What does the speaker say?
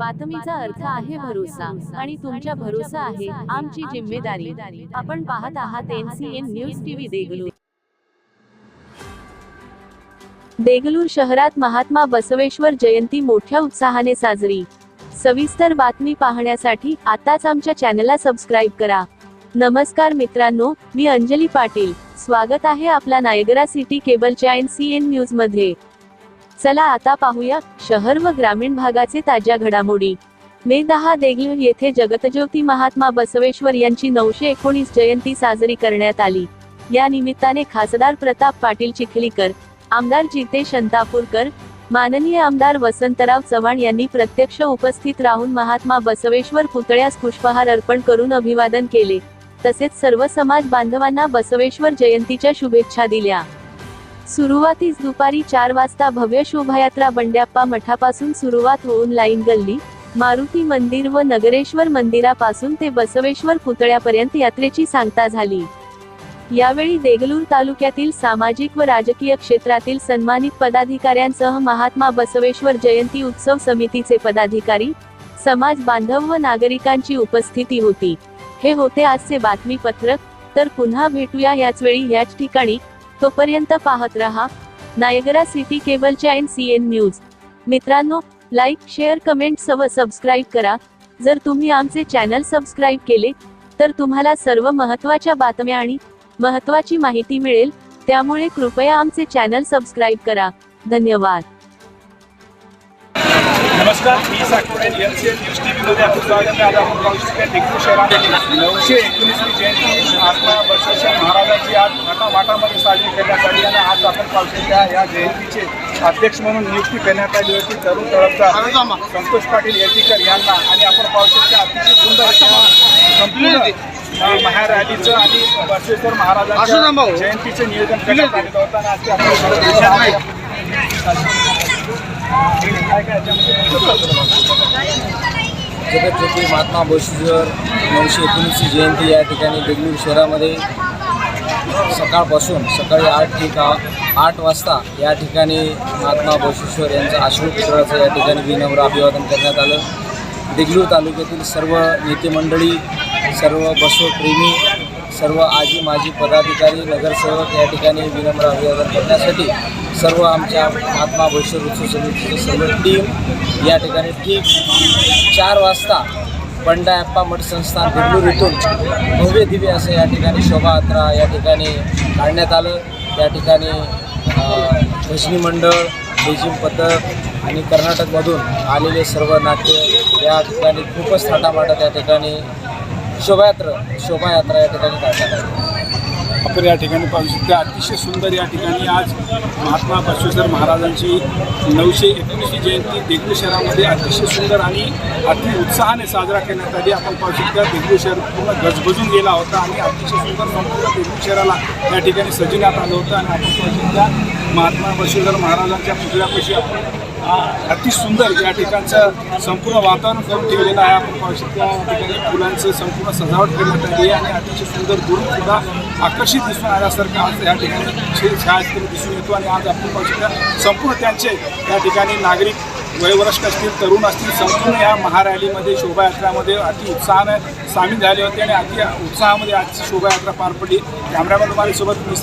बातमीचा अर्थ आहे भरोसा आणि तुमच्या भरोसा आहे आमची जिम्मेदारी. आपण पाहत आहात NCN news TV Degloor. Degloor शहरात महात्मा बसवेश्वर जयंती मोठ्या उत्साहाने साजरी. सविस्तर बातमी पाहण्यासाठी आताच आमच्या चॅनलला सबस्क्राईब करा. नमस्कार मित्रांनो मी अंजली पाटील. स्वागत आहे आपला नायगरा सिटी केबलच्या एन सी एन न्यूजमध्ये चला आता पाहूया शहर व ग्रामीण भागाचे ताज्या घडामोडी. मे दहा देगलूर येथे जगतज्योती महात्मा बसवेश्वर यांची नऊशे एकोणीस जयंती साजरी करण्यात आली. या निमित्ताने खासदार प्रताप पाटील चिखलीकर आमदार जितेश अंतापूरकर माननीय आमदार वसंतराव चव्हाण यांनी प्रत्यक्ष उपस्थित राहून महात्मा बसवेश्वर पुतळ्यास पुष्पहार अर्पण करून अभिवादन केले. तसेच सर्व समाज बांधवांना बसवेश्वर जयंतीच्या शुभेच्छा दिल्या. सुरुवातीस दुपारी चार वाजता भव्य शोभायात्रा बंड्याप्पा मठापासून सुरुवात होऊन लाईन गल्ली मारुती मंदिर व नगरेश्वर मंदिरापासून ते बसवेश्वर पुतळ्यापर्यंत यात्रेची सांगता झाली. यावेळी देगलूर तालुक्यातील सामाजिक व राजकीय क्षेत्रातील सन्मानित पदाधिकाऱ्यांसह महात्मा बसवेश्वर जयंती उत्सव समितीचे पदाधिकारी समाज बांधव व नागरिकांची उपस्थिती होती. हे होते आजचे बातमीपत्रक तर पुन्हा भेटूया याच वेळी याच ठिकाणी. तोपर्यंत पाहत रहा. नायगरा सिटी केबलच्या एन सी एन न्यूज. मित्रांनो लाईक शेअर कमेंट सव सबस्क्राईब करा. जर तुम्ही आमचे चॅनल सबस्क्राईब केले तर तुम्हाला सर्व महत्त्वाच्या बातम्या आणि महत्त्वाची माहिती मिळेल. त्यामुळे कृपया आमचे चॅनल सबस्क्राईब करा. धन्यवाद. नमस्कार मी Sathawade L C L news T व्हीमध्ये आपलं स्वागत आज आपण पाहू शकता देगलूर शहरामध्ये नऊशे एकोणीसवी जयंती महात्मा बसवेश्वर महाराजांची आज घाटामाटामध्ये साजरी करण्यात आली आणि आज आपण पाहू शकता या जयंतीचे अध्यक्ष म्हणून नियुक्ती करण्यात आली होती तरुण तळपचा संतोष पाटील येटीकर यांना आणि आपण पाहू शकता अतिशय सुंदर संपूर्ण अ, आणि बसवेश्वर महाराजांच्या जयंतीचं नियोजन करण्यात आलेलं होतं आणि आज ते आपण जगतज्योती महात्मा बसवेश्वर नऊशे एकोणीसची जयंती या ठिकाणी देगलूर शहरामध्ये सकाळपासून सकाळी आठ ठिका आठ वाजता या ठिकाणी महात्मा बोशेश्वर यांचं आश्रमपुत्राचं या ठिकाणी विनम्र अभिवादन करण्यात आलं. देगलूर तालुक्यातील सर्व नेतेमंडळी सर्व बसवप्रेमी सर्व आजी माजी पदाधिकारी नगरसेवक या ठिकाणी विनम्र अभिवादन करण्यासाठी सर्व आमच्या महात्मा भविष्य उत्सव समितीची सर्व टीम या ठिकाणी ठीक चार वाजता बंडायप्पा मठ संस्थान देगलूर इथून भव्य दिव्य असं या ठिकाणी शोभायात्रा या ठिकाणी काढण्यात आलं. त्या ठिकाणी अ, भजनी मंडळ लेझिम पथक आणि कर्नाटकमधून आलेले सर्व नाट्य या ठिकाणी खूपच थाटामाटा त्या ठिकाणी शोभायात्रा शोभायात्रा या ठिकाणी काढण्यात आली. आपण या ठिकाणी पाहू शकतो अतिशय सुंदर या ठिकाणी आज महात्मा बसवेश्वर महाराजांची नऊशे एकोणीसवी जयंती देगलूर शहरामध्ये अतिशय सुंदर आणि अति उत्साहाने साजरा करण्यात आली. आपण पाहू शकता देगलूर शहर पूर्ण गजबजून गेला होता आणि अतिशय सुंदर संपूर्ण देगलूर शहराला या ठिकाणी सजवण्यात आलं होतं. आणि आपण पाहू शकता महात्मा बसवेश्वर महाराजांच्या पुतळ्यापाशी आपण अति सुंदर या ठिकाणचं संपूर्ण वातावरण करून ठेवलेलं आहे. आपण पाहू शकतो त्या ठिकाणी फुलांचं संपूर्ण सजावट करण्यात आली आहे आणि अतिशय सुंदर दुरून सुद्धा आकर्षित दिसून आल्यासारखं आज या ठिकाणी छायाचित्र दिसून येतो आणि आज आपण पाहू शकतो संपूर्ण त्यांचे या ठिकाणी नागरिक वयोवरष्ट असतील तरुण असतील संपूर्ण या महारॅलीमध्ये शोभायात्रामध्ये अति उत्साहाने सामील झाले होते आणि अति उत्साहामध्ये आजची शोभायात्रा पार पडली. कॅमेरामॅन सोबत मी